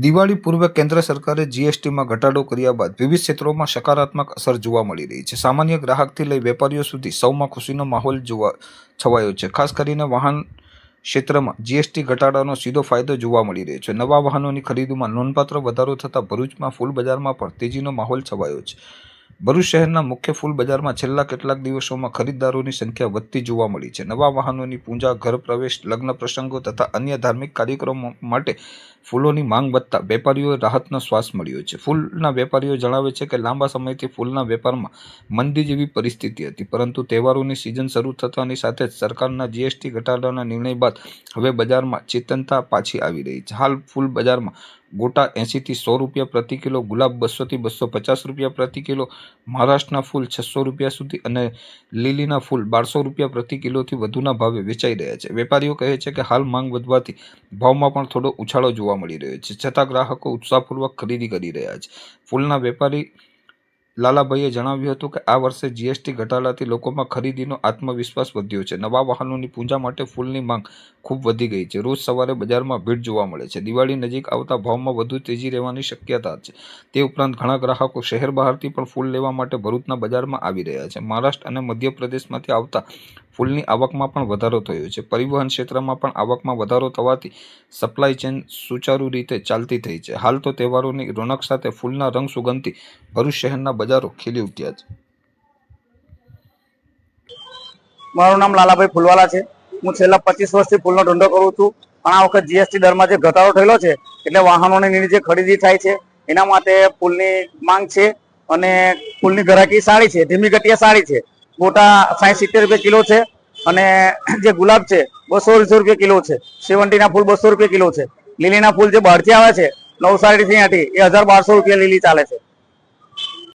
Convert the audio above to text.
દિવાળી પૂર્વે કેન્દ્ર સરકારે જીએસટીમાં ઘટાડો કર્યા બાદ વિવિધ ક્ષેત્રોમાં સકારાત્મક અસર જોવા મળી રહી છે. સામાન્ય ગ્રાહકથી લઈ વેપારીઓ સુધી સૌમાં ખુશીનો માહોલ જોવા છવાયો છે. ખાસ કરીને વાહન ક્ષેત્રમાં જીએસટી ઘટાડાનો સીધો ફાયદો જોવા મળી રહ્યો છે. નવા વાહનોની ખરીદીમાં નોંધપાત્ર વધારો થતાં ભરૂચમાં ફૂલ બજારમાં પણ તેજીનો માહોલ છવાયો છે. ભરૂચ શહેરના મુખ્ય ફૂલ બજારમાં છેલ્લા કેટલાક દિવસોમાં ખરીદદારોની સંખ્યા વધતી જોવા મળી છે. નવા વાહનોની પૂજા, ઘર પ્રવેશ, લગ્ન પ્રસંગો તથા અન્ય ધાર્મિક કાર્યક્રમો માટે ફૂલોની માંગ વધતા વેપારીઓએ રાહતનો શ્વાસ મળ્યો છે. ફૂલના વેપારીઓ જણાવે છે કે, લાંબા સમયથી ફૂલના વેપારમાં મંદી જેવી પરિસ્થિતિ હતી, પરંતુ તહેવારોની સિઝન શરૂ થતાની સાથે જ સરકારના જીએસટી ઘટાડાના નિર્ણય બાદ હવે બજારમાં ચેતનતા પાછી આવી રહી છે. હાલ ફૂલ બજારમાં ગોટા એંશીથી સો રૂપિયા પ્રતિ કિલો, ગુલાબ બસોથી બસો પચાસ રૂપિયા પ્રતિ કિલો, મહારાષ્ટ્રના ફૂલ છસો રૂપિયા સુધી અને લીલીના ફૂલ બારસો રૂપિયા પ્રતિ કિલોથી વધુના ભાવે વેચાઈ રહ્યા છે. વેપારીઓ કહે છે કે હાલ માંગ વધવાથી ભાવમાં પણ થોડો ઉછાળો જોવા મળી રહ્યો છે, છતાં ગ્રાહકો ઉત્સાહપૂર્વક ખરીદી કરી રહ્યા છે. ફૂલના વેપારી લાલાભાઈએ જણાવ્યું હતું કે આ વર્ષે જીએસટી ઘટાડાથી લોકોમાં ખરીદીનો આત્મવિશ્વાસ વધ્યો છે. નવા વાહનોની પૂજા માટે ફૂલની માંગ ખૂબ વધી ગઈ છે. રોજ સવારે બજારમાં ભીડ જોવા મળે છે. દિવાળી નજીક આવતા ભાવમાં વધુ તેજી રહેવાની શક્યતા છે. તે ઉપરાંત ઘણા ગ્રાહકો શહેર બહારથી પણ ફૂલ લેવા માટે ભરૂચના બજારમાં આવી રહ્યા છે. મહારાષ્ટ્ર અને મધ્યપ્રદેશમાંથી આવતા ફૂલની આવકમાં પણ વધારો થયો છે. પરિવહન ક્ષેત્રમાં પણ આવકમાં વધારો થવાથી સપ્લાય ચેન સુચારુ રીતે ચાલતી થઈ છે. હાલ તો તહેવારોની રોનક સાથે ફૂલના રંગ સુગંધથી ભરૂચ શહેરના બજારો ખીલી ઉઠ્યા છે. મારું નામ લાલાભાઈ ફૂલવાલા છે. હું છેલ્લા પચીસ વર્ષથી ફૂલનો ધંધો કરું છું. પણ આ વખત જીએસટી દરમાં જે ઘટાડો થયેલો છે, એટલે વાહનોની જે ખરીદી થાય છે, એના માટે ફૂલની માંગ છે અને ફૂલની ગ્રાહકી સારી છે, ધીમી ગતિએ સારી છે. ગોટા સાઠ સિત્તેર રૂપિયા કિલો છે અને જે ગુલાબ છે, બસો અઢીસો રૂપિયા કિલો છે. સેવન્ટીના ફૂલ બસો રૂપિયા કિલો છે. લીલીના ફૂલ જે બહારથી આવે છે, નવસારીથી અહીંયાથી એ હજાર બારસો રૂપિયા લીલી ચાલે છે.